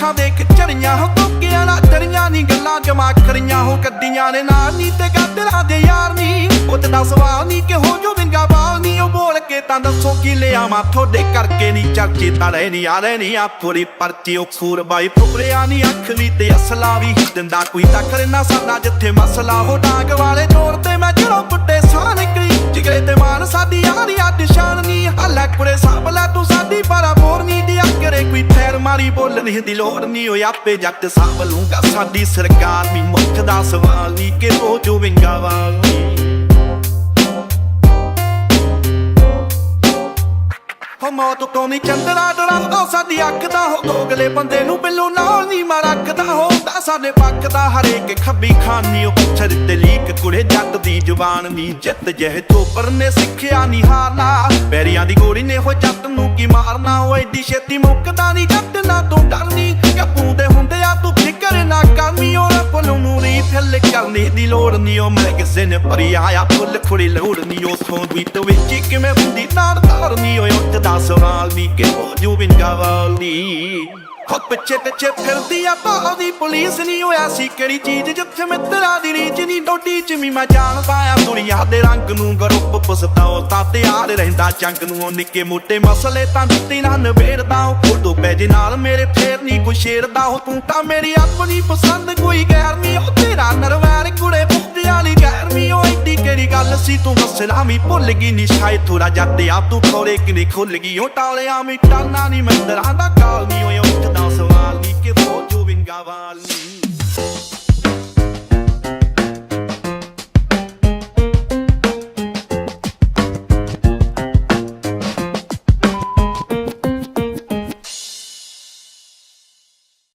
ਅੱਖਾਂ ਨੇ ਚੜੀਆਂ ਹੋ ਤੋਕਿਆਂ ਨਾ ਡਰੀਆਂ ਨੀ, ਗੱਲਾਂ ਜਮਾ ਕਰੀਆਂ ਹੋ ਕੱਡੀਆਂ ਨੇ ਨਾਲ ਨੀ ਤੇ ਗਾਦਰਾਂ ਦੇ ਯਾਰ ਨੀ। ਉੱਤ ਦਾ ਸਵਾਲ ਨੀ ਕਿ ਹੋ ਜੋ ਵਿੰਗਾ ਬਾਲ ਨੀ, ਉਹ ਬੋਲ ਕੇ ਤਾਂ ਦੱਸੋ ਕੀ ਲਿਆਵਾਂ ਤੁਹਾਡੇ ਕਰਕੇ ਨੀ ਚਰਚੇ ਤਾਂ ਰਹਿ ਆ ਰਹੇ ਨੀ ਆ ਪੂਰੀ ਪਰਚੀ, ਉਹ ਖੂਰ ਬਾਈ ਫੁਕਰਿਆ ਨੀ, ਅੱਖ ਵੀ ਤੇ ਅਸਲਾ ਵੀ ਦਿੰਦਾ, ਕੋਈ ਟੱਕਰ ਨਾ ਸਾਡਾ ਜਿੱਥੇ ਮਸਲਾ ਹੋ ਡਾਂਗ ਵਾਲੇ ਜੋੜ ਤੇ ਮੈਂ ਜਦੋਂ ਪੁੱਟੇ ਸਾਹ ਨਿਕਲੀ। ਜਿਗਰੇ ਤੇ ਮਾਨ ਸਾਡੀ ਯਾਰੀ ਅੱਡ ਸ਼ਾਨ ਨੀ, ਹਾਲਾ ਕੁੜੇ ਸਾਂਭ ਲੈ ਤੂੰ ਸਾਡੀ, ਪਰਾ ਬੋਰ ਨੀ ਦੀ ਕਰੇ ਕੋਈ ਫੈਰ ਮਾਰੀ ਬੋਲਣ ਦੀ ਲੋੜ ਨਹੀਂ ਓਏ ਆਪੇ ਜੱਟ ਸਾਂਭ ਲੂੰਗਾ ਸਾਡੀ ਸਰਕਾਰ ਵੀ ਮੁੱਖ ਦਾ ਸਵਾਲ ਨੀ ਕਿ ਉਹ ਜੋ ਵਿੰਗਾ ਵਾਲ। ਨੀ ਮੌਤ ਤੋਂ ਨਹੀਂ ਚੰਦਰਾ ਡਰਾਉਂਦਾ ਸਾਡੀ ਅੱਖ ਦਾ ਹੋ ਦੋਗਲੇ ਬੰਦੇ ਨੂੰ ਬਿੱਲੂ ਨਾਲ ਨਹੀਂ ਮਰਕਦਾ ਹੁੰਦਾ। ਸਾਡੇ ਪੱਕ ਦਾ ਹਰੇਕ ਖੱਬੀ ਖਾਨੀ, ਉਹ ਪੱਥਰ ਤੇ ਲੀਕ ਕੁੜੇ ਜੱਟ ਦੀ ਜ਼ੁਬਾਨ ਨਹੀਂ ਜਿੱਤ ਜਿਹੇ ਚੋਪਰ ਨੇ ਸਿੱਖਿਆ ਨਹੀਂ ਹਾਰਨਾ। ਪੈਰੀਆਂ ਦੀ ਗੋਲੀ ਨੇ ਹੋ ਜੱਟ ਨੂੰ ਕੀ ਮਾਰਨਾ? ਉਹ ਐਡੀ ਛੇਤੀ ਮੁੱਕਦਾ ਨਹੀਂ ਜੱਟ ਨਾ ਤੂੰ ਡਰਨੀ। ਕੱਪੂ ਦੇ ਹੁੰਦੇ ਆ ਤੂੰ ਫਿਕਰ ਨਾ ਕਰਨੀ, ਉਹ ਰੱਬ ਨੂੰ ਰੀ ਫਿਲ ਕਰਨੀ ਦੀ ਲੋੜ ਨਹੀਂ ਉਹ ਮੈਂ ਕਿਸੇ ਨੇ ਪਰੀ ਆਇਆ, ਫੁੱਲ ਖੁੜੀ ਲੋੜ ਨਹੀਂ ਉਹ ਸੋਂ ਵੀ ਤੇ ਵਿੱਚ ਕਿਵੇਂ ਹੁੰਦੀ ਨਾੜ ਧਾਰਨੀ ਓਏ ਉੱਠਦਾ ਸਵਾਲ ਨਹੀਂ ਕਿ ਬਿਨ ਗਵਾਲੀ ਖੁਦ ਪਿੱਛੇ ਪਿੱਛੇ ਫਿਰਦੀ ਆ ਭਾਉਦੀ ਪੁਲਿਸ ਨਹੀਂ ਹੋਇਆ ਸੀ ਕਿਹੜੀ ਚੀਜ਼ ਜਿੱਥੇ ਮਿੱਤਰਾਂ ਦੀ ਰੀਚ ਨਹੀਂ ਡੋਡੀ ਚ ਵੀ ਮੈਂ ਜਾਣਦਾ ਆ ਦੁਨੀਆ ਦੇ ਰੰਗ ਨੂੰ ਗਰੁੱਪ ਪਸਤਾਓ ਤਾਂ ਤਿਆਰ ਰਹਿੰਦਾ। ਚੰਗ ਨੂੰ ਉਹ ਨਿੱਕੇ ਮੋਟੇ ਮਸਲੇ ਤਾਂ ਦਿੱਤੀ ਨਾ ਨਵੇੜਦਾ ਉਹ ਫੋਟੋ ਪੈਜ ਨਾਲ ਮੇਰੇ ਫੇਰ ਨਹੀਂ ਕੋਈ ਸ਼ੇਰਦਾ ਉਹ ਤੂੰ ਤਾਂ ਮੇਰੀ ਆਪਣੀ ਪਸੰਦ, ਕੋਈ ਗੈਰ ਨਹੀਂ ਉਹ ਤੇਰਾ ਨਰਵੈਰ ਸੀ ਤੂੰ ਮਸਲਾ ਵੀ ਭੁੱਲ ਗਈ ਨਹੀਂ ਸ਼ਾਇਦ ਥੋੜਾ ਜੱਟ ਆਪ ਤੂੰ ਖੋਰੇ ਕਿਨੇ ਖੁੱਲ ਗਈ ਓ ਟਾਲਿਆ ਵੀ ਟਾਨਾ ਨਹੀਂ ਮੰਦਰਾਂ ਦਾ ਕਾਲ ਨੀ ਓਏ